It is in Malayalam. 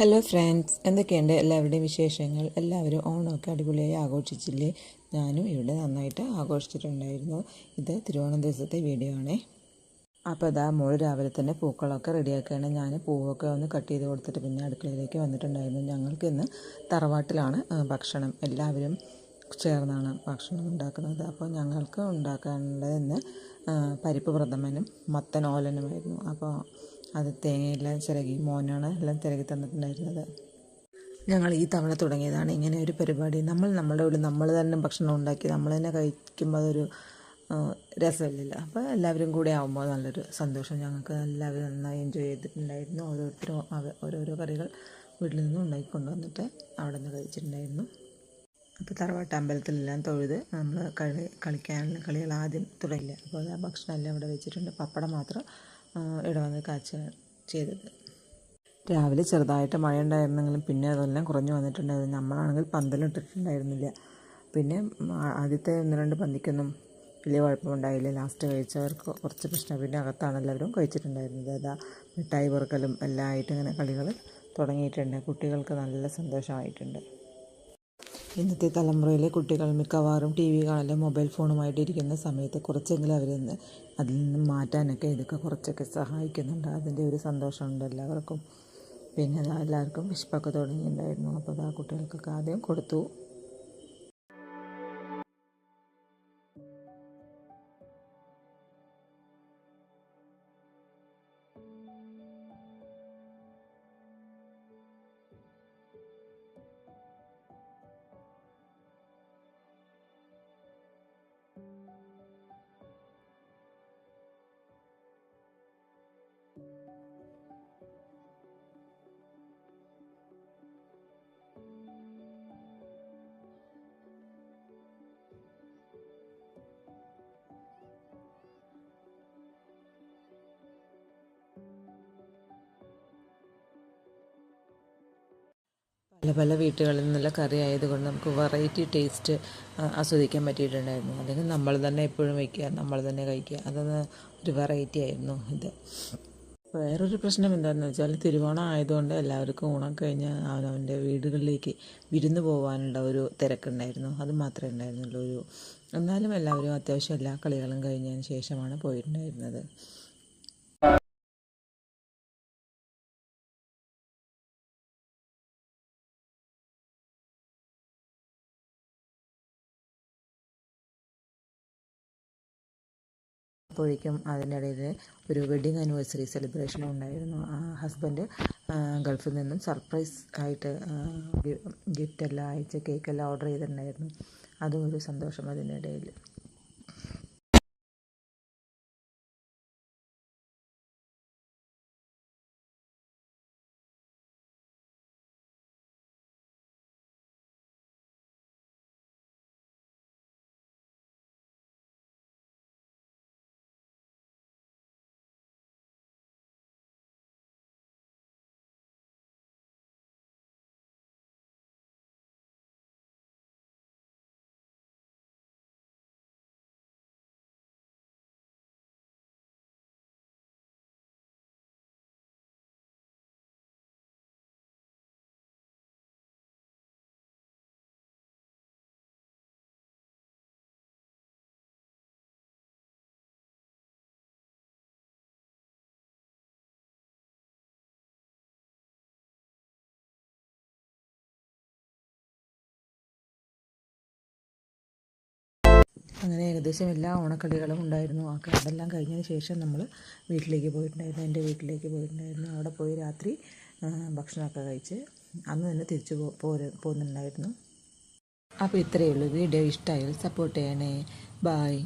ഹലോ ഫ്രണ്ട്സ് എന്തൊക്കെയുണ്ട്? എല്ലാവരുടെയും വിശേഷങ്ങൾ. എല്ലാവരും ഓണമൊക്കെ അടിപൊളിയായി ആഘോഷിച്ചില്ലേ? ഞാനും ഇവിടെ നന്നായിട്ട് ആഘോഷിച്ചിട്ടുണ്ടായിരുന്നു. ഇത് തിരുവോണം ദിവസത്തെ വീഡിയോ ആണേ. അപ്പോൾ അതാ മോൾ രാവിലെ തന്നെ പൂക്കളൊക്കെ റെഡിയാക്കുകയാണ് ഞാൻ പൂവൊക്കെ ഒന്ന് കട്ട് ചെയ്ത് കൊടുത്തിട്ട് പിന്നെ അടുക്കളയിലേക്ക് വന്നിട്ടുണ്ടായിരുന്നു. ഞങ്ങൾക്ക് ഇന്ന് തറവാട്ടിലാണ് ഭക്ഷണം. എല്ലാവരും ചേർന്നാണ് ഭക്ഷണം ഉണ്ടാക്കുന്നത്. അപ്പോൾ ഞങ്ങൾക്ക് ഉണ്ടാക്കാനുള്ളത് ഇന്ന് പരിപ്പ് പ്രഥമനും മത്തൻ ഓലനുമായിരുന്നു. അപ്പോൾ അത് തേങ്ങയെല്ലാം ചിരകി മോനാണ് എല്ലാം തിരകി തന്നിട്ടുണ്ടായിരുന്നത്. ഞങ്ങൾ ഈ തവണ തുടങ്ങിയതാണ് ഇങ്ങനെ ഒരു പരിപാടി. നമ്മൾ നമ്മുടെ ഉള്ളിൽ നമ്മൾ തന്നെ ഭക്ഷണം ഉണ്ടാക്കി നമ്മൾ തന്നെ കഴിക്കുമ്പോൾ അതൊരു രസമില്ല അപ്പോൾ എല്ലാവരും കൂടെ ആകുമ്പോൾ നല്ലൊരു സന്തോഷം. ഞങ്ങൾക്ക് എല്ലാവരും നന്നായി എൻജോയ് ചെയ്തിട്ടുണ്ടായിരുന്നു. ഓരോരുത്തരും ഓരോരോ കറികൾ വീട്ടിൽ നിന്നും ഉണ്ടാക്കി കൊണ്ടുവന്നിട്ട് അവിടെ നിന്ന് കഴിച്ചിട്ടുണ്ടായിരുന്നു. അപ്പോൾ തറവാട്ട് അമ്പലത്തിലെല്ലാം തൊഴുത് നമ്മൾ കളി കളിക്കാനുള്ള കളികൾ ആദ്യം തുടങ്ങില്ല അപ്പോൾ ആ ഭക്ഷണം എല്ലാം ഇവിടെ വെച്ചിട്ടുണ്ട്. പപ്പടം മാത്രം ഇവിടെ വന്ന് കാച്ച ചെയ്തത്. രാവിലെ ചെറുതായിട്ട് മഴ ഉണ്ടായിരുന്നെങ്കിലും പിന്നെ അതെല്ലാം കുറഞ്ഞു വന്നിട്ടുണ്ടായിരുന്നു. നമ്മളാണെങ്കിൽ പന്തലിട്ടിട്ടുണ്ടായിരുന്നില്ല പിന്നെ ആദ്യത്തെ ഒന്ന് രണ്ട് പന്തിക്കൊന്നും വലിയ കുഴപ്പമുണ്ടായില്ല. ലാസ്റ്റ് കഴിച്ചവർക്ക് കുറച്ച് പ്രശ്നം. പിന്നെ അകത്താണ് എല്ലാവരും കഴിച്ചിട്ടുണ്ടായിരുന്നത്. അതാ മിഠായി പെറുക്കലും എല്ലാം ആയിട്ട് ഇങ്ങനെ കളികൾ തുടങ്ങിയിട്ടുണ്ട്. കുട്ടികൾക്ക് നല്ല സന്തോഷമായിട്ടുണ്ട്. ഇന്നത്തെ തലമുറയിലെ കുട്ടികൾ മിക്കവാറും ടി വി കാണലും മൊബൈൽ ഫോണുമായിട്ട് ഇരിക്കുന്ന സമയത്ത് കുറച്ചെങ്കിലും അവരിൽ നിന്ന് അതിൽ നിന്ന് മാറ്റാനൊക്കെ ഇതൊക്കെ കുറച്ചൊക്കെ സഹായിക്കുന്നുണ്ട്. അതിന്റെ ഒരു സന്തോഷമുണ്ട് എല്ലാവർക്കും. പിന്നെ എല്ലാവർക്കും വിശപ്പൊക്കെ തുടങ്ങിയിട്ടുണ്ടായിരുന്നു. അപ്പോൾ ആ കുട്ടികൾക്കൊക്കെ ആദ്യം കൊടുത്തു. പല പല വീട്ടുകളിൽ നിന്നുള്ള കറി ആയതുകൊണ്ട് നമുക്ക് വെറൈറ്റി ടേസ്റ്റ് ആസ്വദിക്കാൻ പറ്റിയിട്ടുണ്ടായിരുന്നു. അല്ലെങ്കിൽ നമ്മൾ തന്നെ എപ്പോഴും വയ്ക്കുക നമ്മൾ തന്നെ കഴിക്കുക. അതൊന്ന് ഒരു വെറൈറ്റി ആയിരുന്നു ഇത്. വേറൊരു പ്രശ്നം എന്താണെന്ന് വെച്ചാൽ തിരുവോണം ആയതുകൊണ്ട് എല്ലാവർക്കും ഓണം കഴിഞ്ഞ് അവനവന്റെ വീടുകളിലേക്ക് വിരുന്ന് പോകാനുള്ള ഒരു തിരക്കുണ്ടായിരുന്നു. അത് മാത്രമേ ഉണ്ടായിരുന്നുള്ളൂ. ഒരു എന്നാലും എല്ലാവരും അത്യാവശ്യം എല്ലാ കളികളും കഴിഞ്ഞതിന് ശേഷമാണ് പോയിട്ടുണ്ടായിരുന്നത്. അപ്പോഴേക്കും അതിനിടയിൽ ഒരു വെഡ്ഡിങ് ആനിവേഴ്സറി സെലിബ്രേഷൻ ഉണ്ടായിരുന്നു. ഹസ്ബൻഡ് ഗൾഫിൽ നിന്നും സർപ്രൈസ് ആയിട്ട് ഗിഫ്റ്റ് എല്ലാം അയച്ച് കേക്കെല്ലാം ഓർഡർ ചെയ്തിട്ടുണ്ടായിരുന്നു. അതും ഒരു സന്തോഷം അതിനിടയിൽ. അങ്ങനെ ഏകദേശം എല്ലാ ഓണക്കളികളും ഉണ്ടായിരുന്നു. ആ അതെല്ലാം കഴിഞ്ഞതിന് ശേഷം നമ്മൾ വീട്ടിലേക്ക് പോയിട്ടുണ്ടായിരുന്നു. എന്റെ വീട്ടിലേക്ക് പോയിട്ടുണ്ടായിരുന്നു. അവിടെ പോയി രാത്രി ഭക്ഷണമൊക്കെ കഴിച്ച് അന്ന് തന്നെ തിരിച്ചു പോര പോകുന്നുണ്ടായിരുന്നു അപ്പോൾ ഇത്രയേ ഉള്ളൂ. വീഡിയോ ഇഷ്ടമായാൽ സപ്പോർട്ട് ചെയ്യണേ. ബായ്